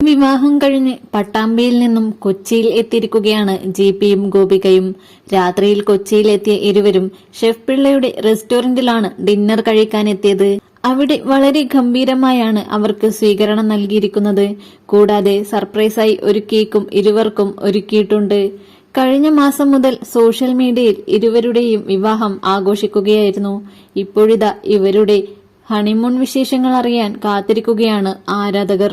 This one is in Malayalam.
വിവാഹം കഴിഞ്ഞ് പട്ടാമ്പിയിൽ നിന്നും കൊച്ചിയിൽ എത്തിയിരിക്കുകയാണ് ജി പിയും ഗോപികയും. രാത്രിയിൽ കൊച്ചിയിൽ എത്തിയ ഇരുവരും ഷെഫ് പിള്ളയുടെ റെസ്റ്റോറന്റിലാണ് ഡിന്നർ കഴിക്കാൻ എത്തിയത്. അവിടെ വളരെ ഗംഭീരമായാണ് അവർക്ക് സ്വീകരണം നൽകിയിരിക്കുന്നത്. കൂടാതെ സർപ്രൈസായി ഒരു കേക്കും ഇരുവർക്കും ഒരുക്കിയിട്ടുണ്ട്. കഴിഞ്ഞ മാസം മുതൽ സോഷ്യൽ മീഡിയയിൽ ഇരുവരുടെയും വിവാഹം ആഘോഷിക്കുകയായിരുന്നു. ഇപ്പോഴിതാ ഇവരുടെ ഹണിമൂൺ വിശേഷങ്ങൾ അറിയാൻ കാത്തിരിക്കുകയാണ് ആരാധകർ.